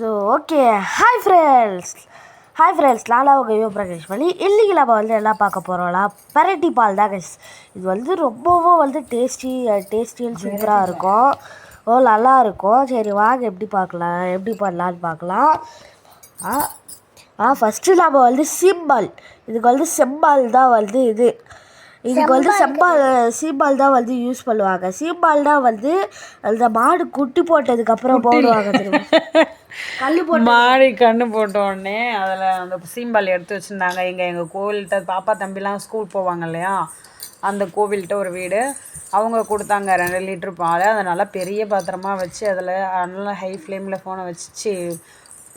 So okay hi friends hi friends நானா உங்கள் யோ பிரகேஷ் மணி. இன்றைக்கி நம்ம வந்து என்ன பார்க்க போகிறோம்னா பரட்டி பால் தான் கைஸ் இது வந்து ரொம்பவும் வந்து டேஸ்டி டேஸ்டின்னு சூப்பராக இருக்கும். ஓ நல்லா இருக்கும். சரி வாங்க எப்படி பார்க்கலாம்? எப்படி பண்ணலான்னு பார்க்கலாம். ஆ ஆ ஃபஸ்ட்டு நம்ம வந்து சீம்பால். இதுக்கு வந்து செம்பால் தான் வந்து இது. இதுக்கு வந்து செம்பால். சீம்பால் தான் வந்து யூஸ் பண்ணுவாங்க. சீம்பால் தான் வந்து அந்த மாடு குட்டி போட்டதுக்கப்புறம் போடுவாங்க மாடி கண்ணு போட்ட உடனே அதில் அந்த சீம்பால் எடுத்து வச்சுருந்தாங்க. எங்கள் எங்கள் கோவில்கிட்ட பாப்பா தம்பிலாம் ஸ்கூல் போவாங்க இல்லையா? அந்த கோவில்கிட்ட ஒரு வீடு. அவங்க கொடுத்தாங்க ரெண்டு லிட்ரு பால். அதை நல்லா பெரிய பாத்திரமாக வச்சு அதில் நல்லா ஹை ஃப்ளேமில் ஃபோனை வச்சு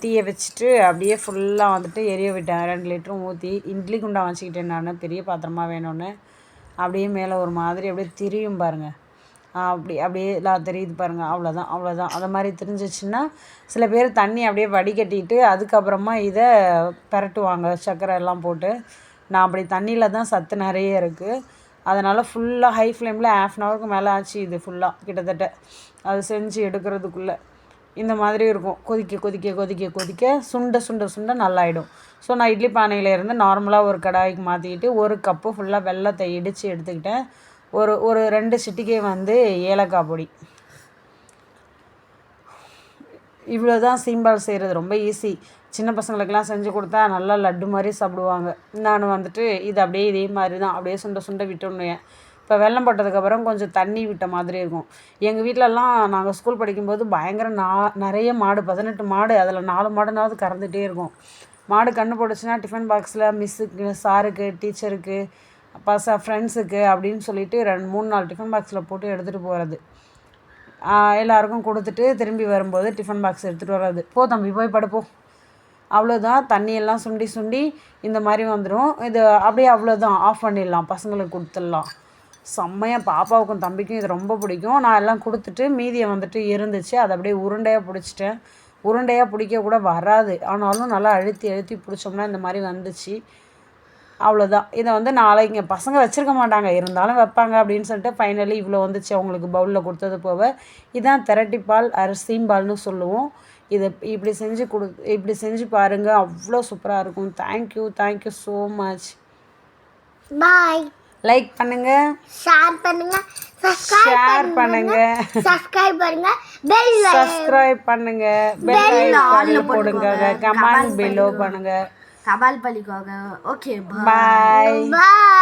தீயை வச்சுட்டு அப்படியே ஃபுல்லாக வந்துட்டு எரிய விட்டேன். ரெண்டு லிட்டரும் ஊற்றி இட்லி குண்டா வச்சுக்கிட்டேன் நான். பெரிய பாத்திரமா வேணும்னு. அப்படியே மேலே ஒரு மாதிரி அப்படியே திரியும் பாருங்கள் அப்படி அப்படியே எல்லாம் தெரியுது பாருங்கள் அவ்வளோதான் அவ்வளோதான் அந்த மாதிரி தெரிஞ்சிச்சுன்னா சில பேர் தண்ணி அப்படியே வடிகட்டிட்டு அதுக்கப்புறமா இதை பிரட்டுவாங்க. சர்க்கரை எல்லாம் போட்டு. நான் அப்படி தண்ணியில் தான் சத்து நிறைய இருக்குது அதனால் ஃபுல்லாக ஹை ஃப்ளேமில் ஆஃப் அன் ஹவருக்கு மேலே ஆச்சு இது ஃபுல்லாக கிட்டத்தட்ட. அது செஞ்சு எடுக்கிறதுக்குள்ளே. இந்த மாதிரி இருக்கும். கொதிக்க கொதிக்க கொதிக்க கொதிக்க சுண்ட சுண்ட சுண்ட நல்லாயிடும். ஸோ நான் இட்லி பானையில் இருந்து நார்மலாக ஒரு கடாய்க்கு மாற்றிக்கிட்டு ஒரு கப்பு ஃபுல்லாக வெள்ளத்தை இடித்து எடுத்துக்கிட்டேன். ஒரு ஒரு ரெண்டு சிட்டிகை வந்து ஏலக்காய் பொடி. இவ்வளோ தான் சீம்பால் செய்கிறது ரொம்ப ஈஸி சின்ன பசங்களுக்கெல்லாம் செஞ்சு கொடுத்தா நல்லா லட்டு மாதிரி சாப்பிடுவாங்க. நான் வந்துட்டு இது அப்படியே இதே மாதிரி தான் அப்படியே சுண்ட சுண்ட விட்டுணுவேன் இப்போ வெள்ளம் போட்டதுக்கப்புறம் கொஞ்சம் தண்ணி விட்ட மாதிரி இருக்கும். எங்கள் வீட்டிலலாம் நாங்கள் ஸ்கூல் படிக்கும்போது பயங்கர நா நிறைய மாடு பதினெட்டு மாடு அதில் நாலு மாடுனாவது கறந்துகிட்டே இருக்கும். மாடு கண்ணு போட்டுச்சுன்னா டிஃபன் பாக்ஸில் மிஸ்ஸுக்கு சாருக்கு டீச்சருக்கு பச ஃப்ரெண்ட்ஸுக்கு அப்படின்னு சொல்லிட்டு ரெண்டு மூணு நாலு டிஃபன் பாக்ஸில் போட்டு எடுத்துகிட்டு போகிறது எல்லாருக்கும் கொடுத்துட்டு திரும்பி வரும்போது டிஃபன் பாக்ஸ் எடுத்துகிட்டு வர்றது. போ தம்பி போய் படுப்போம் அவ்வளோதான் தண்ணியெல்லாம் சுண்டி சுண்டி இந்த மாதிரி வந்துடும் இது அப்படியே அவ்வளோதான் ஆஃப் பண்ணிடலாம். பசங்களுக்கு கொடுத்துடலாம். செம்மையாக பாப்பாவுக்கும் தம்பிக்கும் இது ரொம்ப பிடிக்கும். நான் எல்லாம் கொடுத்துட்டு மீதியை வந்துட்டு இருந்துச்சு. அதை அப்படியே உருண்டையாக பிடிச்சிட்டேன். உருண்டையாக பிடிக்க கூட வராது. ஆனாலும் நல்லா அழுத்தி அழுத்தி பிடிச்சோம்னா இந்த மாதிரி வந்துச்சு. அவ்வளோதான் இதை வந்து நாளைக்கு பசங்க வச்சுருக்க மாட்டாங்க. இருந்தாலும் வைப்பாங்க அப்படின்னு சொல்லிட்டு ஃபைனலி இவ்வளோ வந்துச்சு. அவங்களுக்கு பவுலில் கொடுத்தது போக. இதான் திரட்டிப்பால் அரிசிம்பால்னு சொல்லுவோம். இதை இப்படி செஞ்சு கொடு இப்படி செஞ்சு பாருங்கள் அவ்வளோ சூப்பராக இருக்கும். Thank you thank you so much bye like பண்ணுங்கள் ஷேர் பண்ணுங்க. ஷேர் பண்ணுங்க. சப்ஸ்கிரைப் பண்ணுங்க. பெல் சப்ஸ்கிரைப் பண்ணுங்க. பெல் ஐகான் போடுங்க. கமெண்ட் பிலோ பண்ணுங்க. கபால் பள்ளிக்கோங்க ஓகே பாய் பாய்